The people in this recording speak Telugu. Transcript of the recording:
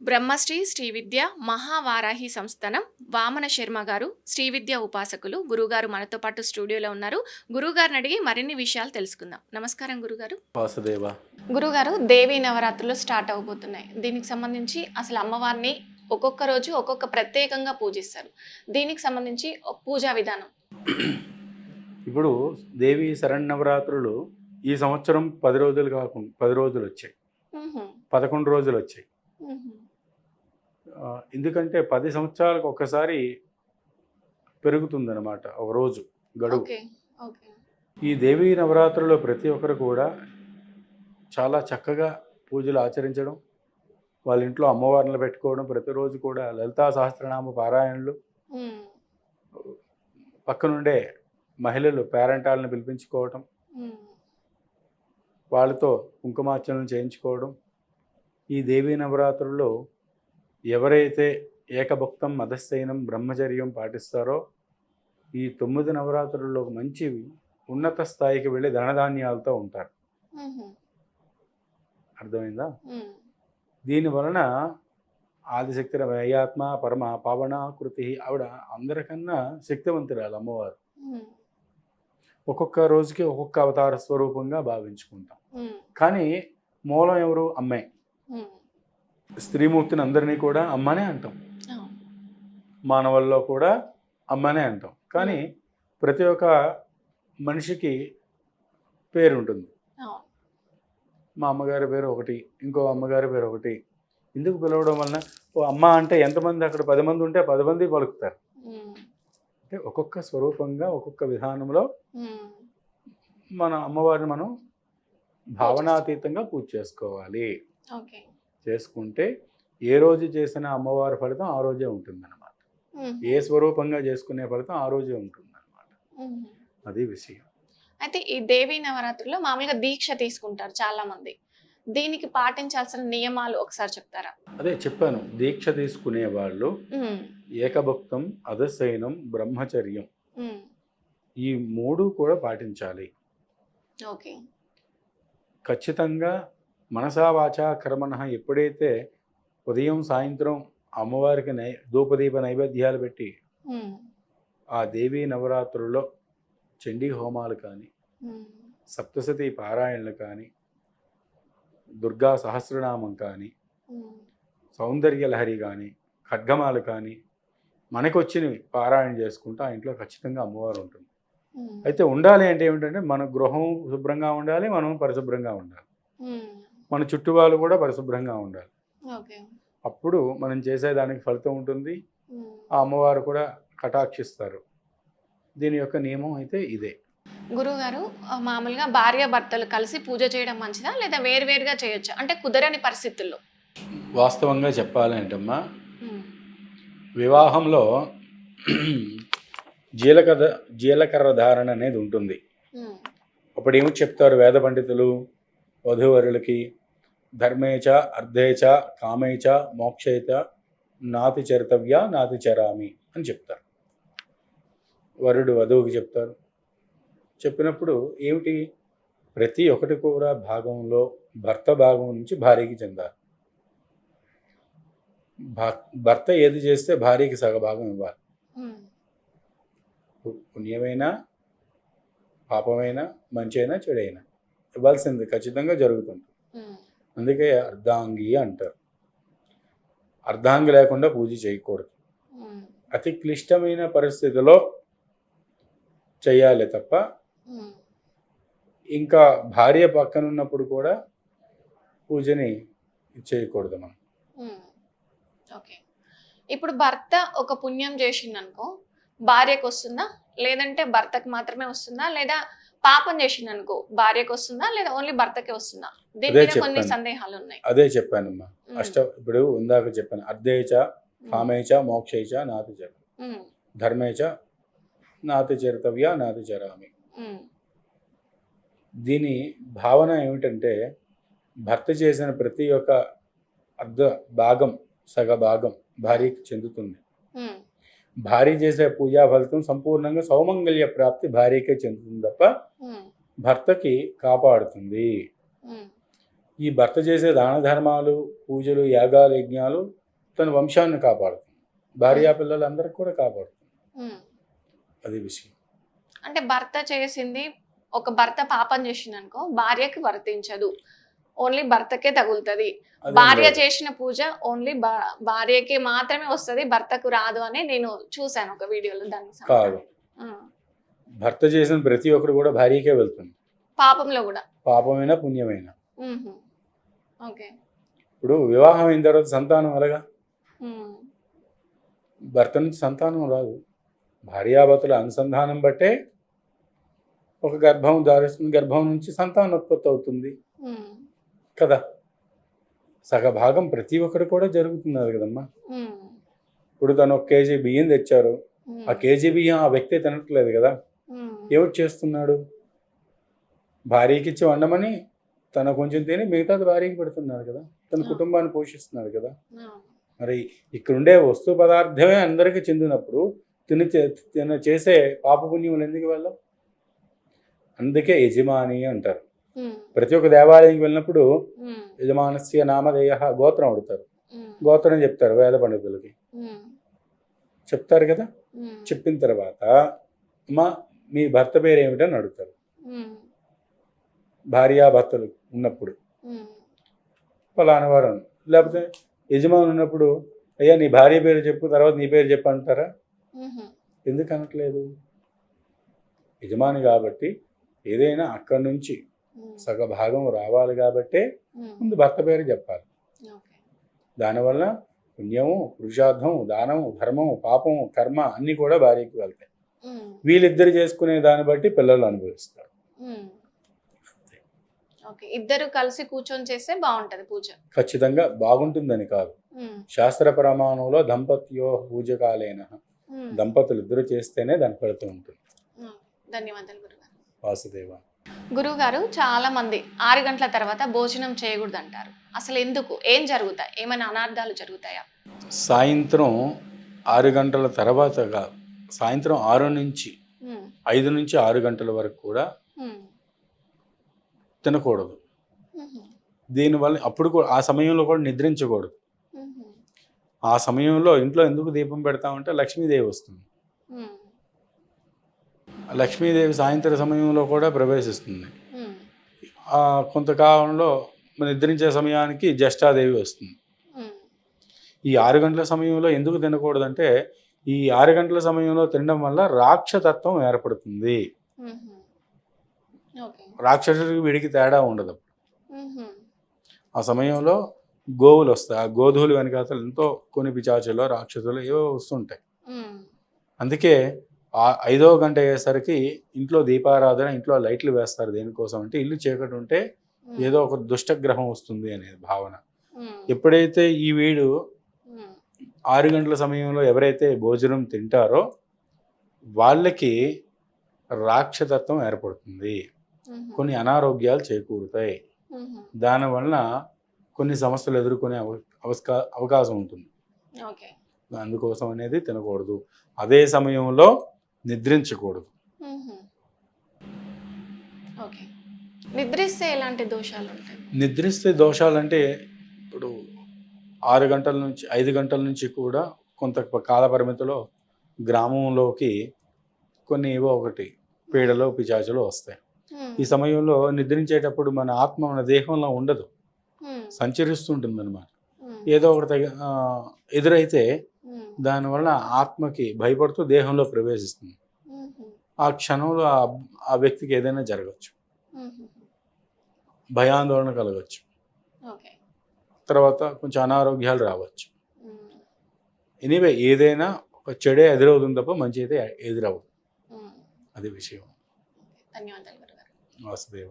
బ్రహ్మశ్రీ శ్రీ విద్య మహావారాహి సంస్థనం వామన శర్మ గారు శ్రీ విద్య ఉపాసకులు గురుగారు మనతో పాటు స్టూడియోలో ఉన్నారు. గురుగారిని అడిగి మరిన్ని విషయాలు తెలుసుకుందాం. నమస్కారం గురుగారు. వాసుదేవ. గురుగారు దేవీ నవరాత్రులు స్టార్ట్ అవబోతున్నాయి. దీనికి సంబంధించి అసలు అమ్మవారిని ఒక్కొక్క రోజు ఒక్కొక్క ప్రత్యేకంగా పూజిస్తారు. దీనికి సంబంధించి పూజా విధానం. ఇప్పుడు దేవి శరణవరాత్రులు ఈ సంవత్సరం పది రోజులు కాకుండా పది రోజులు వచ్చాయి. పదకొండు రోజులు వచ్చాయి. ఎందుకంటే పది సంవత్సరాలకు ఒకసారి పెరుగుతుందన్నమాట ఒక రోజు గడువు. ఈ దేవీ నవరాత్రుల్లో ప్రతి ఒక్కరు కూడా చాలా చక్కగా పూజలు ఆచరించడం వాళ్ళ ఇంట్లో అమ్మవారిని పెట్టుకోవడం ప్రతిరోజు కూడా లలితా సహస్రనామ పారాయణలు. పక్కనుండే మహిళలు పేరెంటాలను పిలిపించుకోవడం మ్, వాళ్ళతో కుంకుమార్చనలు చేయించుకోవడం. ఈ దేవీ నవరాత్రుల్లో ఎవరైతే ఏకభక్తం మదస్థైనం బ్రహ్మచర్యం పాటిస్తారో ఈ తొమ్మిది నవరాత్రుల్లో మంచి ఉన్నత స్థాయికి వెళ్ళి ధనధాన్యాలతో ఉంటారు. అర్థమైందా? దీని వలన ఆదిశక్తి వేయాత్మ పరమ పావన కృతి ఆవిడ అందరికన్నా శక్తివంతురాలు అమ్మవారు. ఒక్కొక్క రోజుకి ఒక్కొక్క అవతార స్వరూపంగా భావించుకుంటాం. కానీ మూలం ఎవరు? అమ్మే. మ్. స్త్రీమూర్తిని అందరినీ కూడా అమ్మనే అంటాం. మానవుల్లో కూడా అమ్మనే అంటాం. కానీ ప్రతి ఒక్క మనిషికి పేరు ఉంటుంది. మా అమ్మగారి పేరు ఒకటి ఇంకో అమ్మగారి పేరు ఒకటి. ఎందుకు పిలవడం వలన? ఓ అమ్మ అంటే ఎంతమంది? అక్కడ పది మంది ఉంటే పది మంది పలుకుతారు. అంటే ఒక్కొక్క స్వరూపంగా ఒక్కొక్క విధానంలో. మన అమ్మవారిని మనం భావనాతీతంగా పూజ చేసుకోవాలి. ఓకే. చేసుకుంటే ఏ రోజు చేసిన అమ్మవారి ఫలితం ఆ రోజే ఉంటుందన్నమాట. ఏ స్వరూపంగా చేసుకునే ఫలితం ఆ రోజే ఉంటుందన్నమాట. అది విషయం అయితే ఈ దేవీ నవరాత్రుల్లో మామూలుగా దీక్ష తీసుకుంటారు చాలా మంది దీనికి పాటించాల్సిన నియమాలు ఒకసారి చెప్తారా అదే చెప్పాను దీక్ష తీసుకునే వాళ్ళు. ఏకభక్తం అధశయనం బ్రహ్మచర్యం. ఈ మూడు కూడా పాటించాలి ఓకే ఖచ్చితంగా మనసా వాచా కర్మణ ఎప్పుడైతే ఉదయం సాయంత్రం అమ్మవారికి నై ధూపదీప నైవేద్యాలు పెట్టి. ఆ దేవీ నవరాత్రుల్లో చండీ హోమాలు కానీ. సప్తసతి పారాయణలు కానీ దుర్గా సహస్రనామం కానీ మ్మ్. సౌందర్య లహరి కానీ ఖడ్గమాలు కానీ మనకొచ్చినవి పారాయణ చేసుకుంటూ ఆ ఇంట్లో ఖచ్చితంగా అమ్మవారు ఉంటుంది. అయితే ఉండాలి అంటే ఏమిటంటే మన గృహం శుభ్రంగా ఉండాలి మనం పరిశుభ్రంగా ఉండాలి. మన చుట్టూ వాళ్ళు కూడా పరిశుభ్రంగా ఉండాలి. అప్పుడు మనం చేసేదానికి ఫలితం ఉంటుంది. ఆ అమ్మవారు కూడా కటాక్షిస్తారు. దీని యొక్క నియమం అయితే ఇదే. గురువుగారు మామూలుగా భార్య భర్తలు కలిసి పూజ చేయడం మంచిదా లేదా వేరువేరుగా చేయొచ్చా? అంటే కుదరని పరిస్థితుల్లో. వాస్తవంగా చెప్పాలంటమ్మా మ్మ్. వివాహంలో జీలకర్ర జీలకర్ర ధారణ అనేది ఉంటుంది. అప్పుడు ఏమి చెప్తారు వేద పండితులు? వధూవరులకి ధర్మేచ అర్ధేచ కామేచ మోక్షేచ నాతి చరితవ్య నాతి చరామి అని చెప్తారు. వరుడు వధువుకి చెప్తారు. చెప్పినప్పుడు ఏమిటి? ప్రతి ఒక్కటి కూడా భాగంలో భర్త భాగం నుంచి భార్యకి చెందాలి. భర్త ఏది చేస్తే భార్యకి సగభాగం ఇవ్వాలి. పుణ్యమైనా పాపమైనా మంచి అయినా చెడైనా ఇవ్వాల్సింది ఖచ్చితంగా జరుగుతుంది. అందుకే అర్ధాంగి అంటారు అర్ధాంగి లేకుండా పూజ చేయకూడదు. అతి క్లిష్టమైన పరిస్థితిలో చేయాలి తప్ప. ఇంకా భార్య పక్కన ఉన్నప్పుడు కూడా పూజని చేయకూడదు మనం. ఓకే ఇప్పుడు భర్త ఒక పుణ్యం చేసిందనుకో భార్యకు వస్తుందా లేదంటే భర్తకు మాత్రమే వస్తుందా లేదా పాపం చేసిందనుకో భార్యకు వస్తుందా లేదా ఓన్లీ భర్తకే వస్తుందా దీని మీద కొన్ని. సందేహాలు ఉన్నాయి అదే చెప్పానమ్మా మ్మ్. అష్ట ఇప్పుడు ఇందాక చెప్పాను అర్ధేచ కామేచ మోక్షేచ నాతి చర. ధర్మేచ నాతి చరితవ్య నాతి చరామి. దీని భావన ఏమిటంటే భర్త చేసిన ప్రతి ఒక్క అర్ధ భాగం సగ భాగం భార్యకి చెందుతుంది భార్య చేసే పూజా ఫలితం సంపూర్ణంగా సౌమంగళ్య ప్రాప్తి భార్యకే చెందుతుంది తప్ప. భర్తకి కాపాడుతుంది. ఈ భర్త చేసే దాన ధర్మాలు పూజలు యాగాలు యజ్ఞాలు తన వంశాన్ని కాపాడుతుంది భార్యా పిల్లలందరికీ కూడా కాపాడుతుంది. అది విషయం అంటే భర్త చేసింది ఒక భర్త పాపం చేసింది అనుకో భార్యకి వర్తించదు ఓన్లీ భర్తకే తగులుతుంది భార్య. చేసిన పూజ ఓన్లీ భార్యకి మాత్రమే వస్తది భర్తకు రాదు అని నేను చూశాను ఒక వీడియోలో దానికి సంబంధించి. కాదు. భర్త చేసిన ప్రతి ఒక్కరు కూడా భార్యకే వెళ్తుంది పాపంలో కూడా పాపమైనా పుణ్యమైనా. ఓకే ఇప్పుడు వివాహం అయిన తర్వాత సంతానం ఎలాగా ఉమ్. భర్త నుంచి సంతానం రాదు భార్యాభర్తల అనుసంధానం బట్టే ఒక గర్భం దారిస్తుంది గర్భం నుంచి సంతానం ఉత్పత్తి అవుతుంది. కదా సగభాగం ప్రతి ఒక్కరు కూడా జరుగుతున్నది కదమ్మా. ఇప్పుడు తను ఒక కేజీ బియ్యం తెచ్చారు. ఆ కేజీ బియ్యం ఆ వ్యక్తే తినట్లేదు కదా. ఎవరు చేస్తున్నాడు భార్యకి ఇచ్చి వండమని తన కొంచెం తిని మిగతాది భార్యకి పెడుతున్నాడు కదా తన. కుటుంబాన్ని పోషిస్తున్నాడు కదా. మరి ఇక్కడ ఉండే వస్తు పదార్థమే అందరికీ చెందినప్పుడు తిని తిన చేసే పాపపుణ్యములు ఎందుకు వెళ్ళం అందుకే యజమాని అంటారు. ప్రతి ఒక్క దేవాలయంకి వెళ్ళినప్పుడు. యజమానస్య నామధేయ గోత్రం అడుగుతారు. గోత్రం చెప్తారు వేద పండితులకి. చెప్తారు కదా. చెప్పిన తర్వాత అమ్మా మీ భర్త పేరు ఏమిటని అడుగుతారు. భార్యాభర్తలు ఉన్నప్పుడు. ఫలానా వారు. లేకపోతే యజమాని ఉన్నప్పుడు అయ్యా నీ భార్య పేరు చెప్పు తర్వాత నీ పేరు చెప్పు అంటారా. ఎందుకు అనట్లేదు యజమాని కాబట్టి ఏదైనా అక్కడి నుంచి. సగ భాగం రావాలి కాబట్టే. ముందు భర్త పేరు చెప్పాలి. దానివల్ల పుణ్యము పురుషార్థం దానము ధర్మము పాపము కర్మ అన్నీ కూడా భార్యకి వెళ్తాయి. వీళ్ళిద్దరు చేసుకునే దాన్ని బట్టి పిల్లలు అనుభవిస్తారు ఇద్దరు కలిసి కూర్చొని చేస్తే బాగుంటది పూజ ఖచ్చితంగా బాగుంటుందని కాదు. శాస్త్ర ప్రమాణంలో దంపత్యో పూజకాలేన ఉమ్. దంపతులు ఇద్దరు చేస్తేనే దాని ఫలితం ఉంటుంది. ధన్యవాదాలు వాసుదేవ గురుగారు చాలా మంది ఆరు గంటల తర్వాత భోజనం చేయకూడదు అంటారు అసలు ఎందుకు ఏం జరుగుతాయి ఏమైనా అనార్థాలు జరుగుతాయా సాయంత్రం ఆరు గంటల తర్వాత సాయంత్రం ఆరు నుంచి. ఐదు నుంచి ఆరు గంటల వరకు కూడా. తినకూడదు. దీనివల్ల అప్పుడు కూడా ఆ సమయంలో కూడా నిద్రించకూడదు. ఆ సమయంలో ఇంట్లో ఎందుకు దీపం పెడతామంటే లక్ష్మీదేవి వస్తుంది లక్ష్మీదేవి సాయంత్రం సమయంలో కూడా ప్రవేశిస్తుంది. కొంతకాలంలో నిద్రించే సమయానికి జ్యేష్ఠాదేవి వస్తుంది. ఈ ఆరు గంటల సమయంలో ఎందుకు తినకూడదంటే ఈ ఆరు గంటల సమయంలో తినడం వల్ల రాక్షతత్వం ఏర్పడుతుంది. రాక్షసుడికి వీడికి తేడా ఉండదు. ఆ సమయంలో గోవులు వస్తాయి. ఆ గోధువులు వెనకాతలు ఎంతో కొన్ని పిచాచులు రాక్షసులు ఏవో వస్తుంటాయి. అందుకే ఆ ఐదో గంట అయ్యేసరికి ఇంట్లో దీపారాధన ఇంట్లో లైట్లు వేస్తారు దేనికోసం అంటే ఇల్లు చీకటి ఉంటే. ఏదో ఒక దుష్టగ్రహం వస్తుంది అనేది భావన. ఎప్పుడైతే ఈ వీడు. ఆరు గంటల సమయంలో ఎవరైతే భోజనం తింటారో వాళ్ళకి రాక్షతత్వం ఏర్పడుతుంది. కొన్ని అనారోగ్యాలు చేకూరుతాయి ఉహు. దానివలన కొన్ని సమస్యలు ఎదుర్కొనే అవకాశం ఉంటుంది అందుకోసం అనేది తినకూడదు అదే సమయంలో నిద్రించకూడదు నిద్రిస్తే ఎలాంటి దోషాలు ఉంటాయి నిద్రిస్తే దోషాలంటే ఇప్పుడు ఆరు గంటల నుంచి ఐదు గంటల నుంచి కూడా కొంత కాల పరిమితిలో గ్రామంలోకి కొన్ని ఏవో ఒకటి పీడలు పిచాచులు వస్తాయి. ఈ సమయంలో నిద్రించేటప్పుడు మన ఆత్మ మన దేహంలో ఉండదు. సంచరిస్తుంటుంది అనమాట. ఏదో ఒకటి ఎదురైతే. దానివల్ల ఆత్మకి భయపడుతూ దేహంలో ప్రవేశిస్తుంది. ఆ క్షణంలో ఆ వ్యక్తికి ఏదైనా జరగచ్చు. భయాందోళన కలగచ్చు. తర్వాత కొంచెం అనారోగ్యాలు రావచ్చు. ఎనీవే ఏదైనా ఒక చెడే ఎదురవుతుంది తప్ప మంచి అయితే ఎదురవ్వదు. ఉమ్. అది విషయం. ధన్యవాదాలు వాసుదేవ.